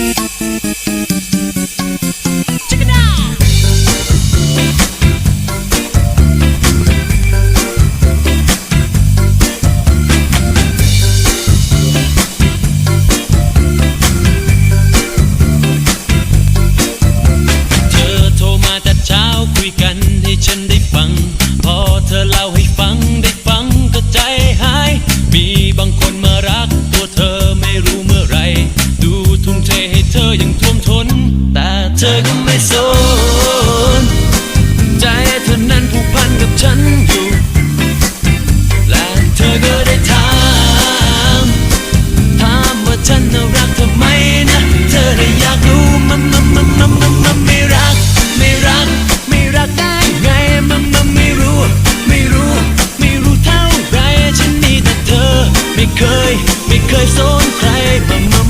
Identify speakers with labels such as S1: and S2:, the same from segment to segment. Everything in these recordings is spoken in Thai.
S1: you เธอก็ไม่สน ใจเธอนั้นผูกพันกับฉันอยู่ และเธอก็ได้ถามถามว่าฉันน่ะรักเธอไหมนะ เธอได้อยากรู้มันมันมันมันมันมันไม่รัก ไม่รัก ไม่รักได้ไงมันมันไม่รู้ ไม่รู้ ไม่รู้เท่าไรฉันมีแต่เธอ ไม่เคย ไม่เคยสนใครมันมัน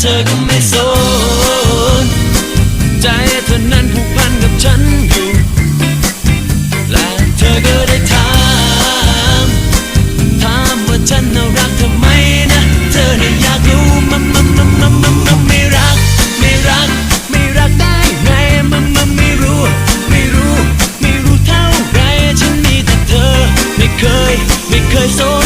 S1: เธอก็ไม่สนใจเธอนั้นผูกพันกับฉันอยู่และเธอก็ได้ถามถามว่าฉันน่ารักเธอไหมนะเธอเนี่ยอยากรู้มันมันมันมันมันมันไม่รัก ไม่รัก ไม่รักได้ไงมันมันไม่รู้ ไม่รู้ ไม่รู้เท่าไรฉันมีแต่เธอ ไม่เคย ไม่เคยสนใครมัน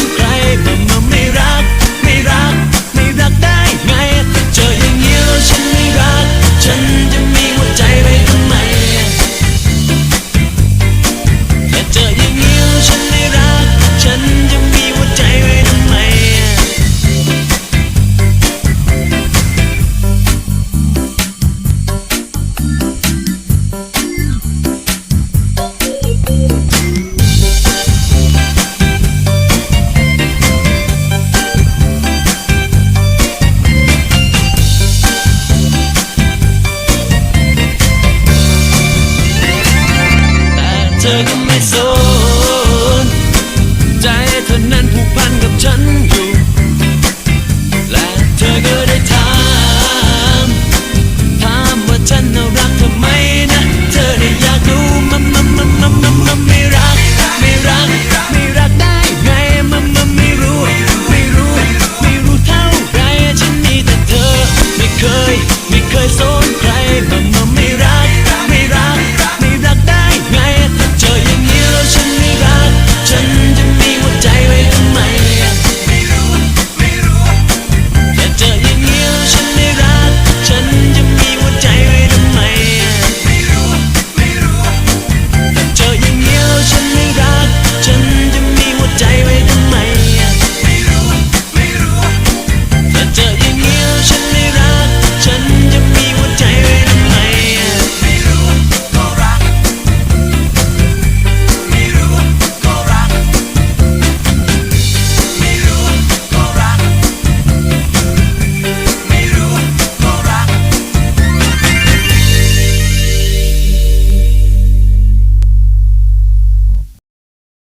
S1: ฝันกับฉัน